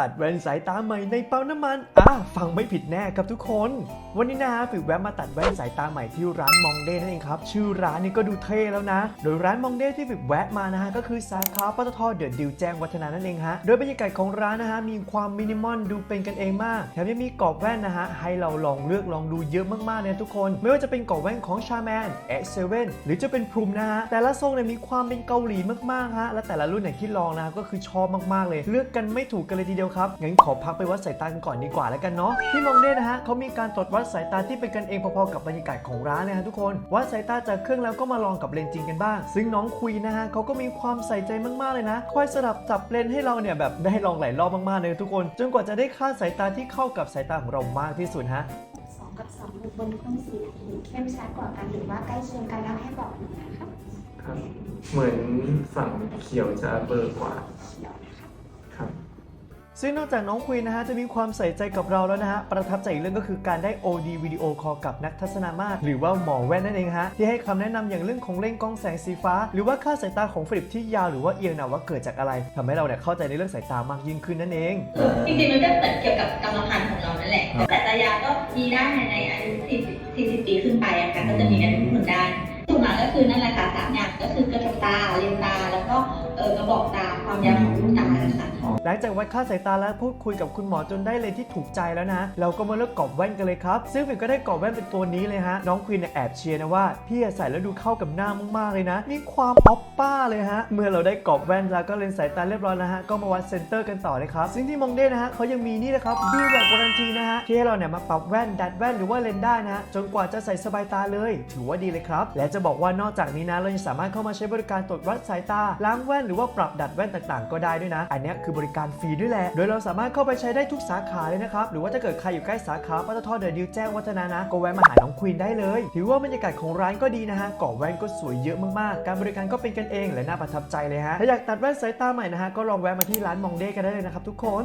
ตัดแว่นสายตาใหม่ในปั๊มน้ำมันอะฟังไม่ผิดแน่ครับทุกคน วันนี้นะฮะฝึกแวะมาตัดแว่นสายตาใหม่ที่ร้านมองเด้นั่นเองครับ ชื่อร้านนี้ก็ดูเท่แล้วนะ โดยร้านมองเด้ที่ฝึกแวะมานะฮะก็คือสาขาปตทเดอะดิวแจ้งวัฒนานั่นเองฮะ โดยบรรยากาศของร้านนะฮะมีความมินิมอลดูเป็นกันเองมาก แถมยังมีกรอบแว่นนะฮะให้เราลองเลือกลองดูเยอะมากๆเลยทุกคน ไม่ว่าจะเป็นกรอบแว่นของชาแมน X7 หรือจะเป็นพรมนะฮะ แต่ละทรงเนี่ยมีความเป็นเกาหลีมากๆฮะ และแต่ละรุ่นเนี่ยที่ลองนะก็คือชอบมากๆเลย เลือกกันไม่ถูกกันเลยทีเดียวครับ งั้นขอพักไปวัดสายตากันก่อนดีกว่าแล้วกันเนาะ ที่มองเด้นะฮะเขามีการตรวจวัดสายตาที่เป็นกันเองพอๆกับบรรยากาศของร้านนะฮะทุกคน วัดสายตาจากเครื่องแล้วก็มาลองกับเลนส์จริงกันบ้าง ซึ่งน้องคุยนะฮะเขาก็มีความใส่ใจมากๆเลยนะ คอยสลับจับเลนส์ให้เราเนี่ยแบบได้ลองหลายรอบมากๆเลยทุกคน จนกว่าจะได้ค่าสายตาที่เข้ากับสายตาของเรามากที่สุดฮะสองกับสองบนเครื่องสีไหนเข้มชัดกว่ากันหรือว่าใกล้เคียงกันแล้วให้บอกหน่อยนะครับครับ เหมือนฝั่งเขียวจะเบอร์กว่าเขียวนะคะครับ ซึ่งนอกจากน้องคุยนะฮะจะมีความใส่ใจกับเราแล้วนะฮะประทับใจอีกเรื่องก็คือการได้ OD วิดีโอคอลกับนักทัศนามาตรหรือว่าหมอแว่นนั่นเองฮะที่ให้คำแนะนำอย่างเรื่องของเลนส์กล้องแสงสีฟ้า หรือว่าค่าสายตาของฟิลิปที่ยาวหรือว่าเอียงนะว่าเกิดจากอะไรทำให้เราเนี่ยเข้าใจในเรื่องสายตามากยิ่งขึ้นนั่นเองจริงๆมันก็เหมือนเกี่ยวกับกรรมพันธุ์ของเรานั่นแหละแต่ตายาก็มีได้ในในอายุ40 40ปีขึ้นไปอะค่ะก็จะมีกันทุกคนได้ส่วนมากก็คือนั่นแหละค่ะสามอย่างก็คือกระจกตาเลนส์ตา แล้วก็เออกระบอกตาความยาวของลูกตา ค่ะ หลังจากวัดค่าสายตาและพูดคุยกับคุณหมอจนได้เลนส์ที่ถูกใจแล้วนะ เราก็มาเลือกกรอบแว่นกันเลยครับ ซึ่งฟิล์มก็ได้กรอบแว่นเป็นตัวนี้เลยฮะ น้องควีนเนี่ยแอบเชียร์นะว่าพี่อะใส่แล้วดูเข้ากับหน้ามากๆเลยนะ มีความออปป้าเลยฮะ เมื่อเราได้กรอบแว่นแล้วก็เลนส์สายตาเรียบร้อยแล้วฮะ ก็มาวัดเซนเตอร์กันต่อเลยครับ ซึ่งที่มองเด้นะฮะเขายังมีนี่นะครับบีแวกวารันทีนะฮะ ที่ให้เราเนี่ยมาปรับแว่นดัดแว่นหรือว่าเลนส์ได้นะฮะ จนกว่าจะใส่สบายตาเลย ถือว่าดีเลยครับ และจะบอกว่านอกจากนี้นะ เรายังสามารถเข้ามาใช้บริการตรวจวัดสายตา ล้างแว่นหรือว่าปรับดัดแว่นต่างๆ ก็ได้ด้วยนะอันนี้คือบริการฟรีด้วยแหละ โดยเราสามารถเข้าไปใช้ได้ทุกสาขาเลยนะครับ หรือว่าถ้าเกิดใครอยู่ใกล้สาขาปตทเดอะดิวแจ้งวัฒนานะ ก็แวะมาหาน้องควีนได้เลย ถือว่าบรรยากาศของร้านก็ดีนะฮะกรอแว่นก็สวยเยอะมากๆ การบริการก็เป็นกันเองและน่าประทับใจเลยฮะ ถ้าอยากตัดแว่นสายตาใหม่นะฮะ ก็ลองแวะมาที่ร้านมองเด้กันได้เลยนะครับทุกคน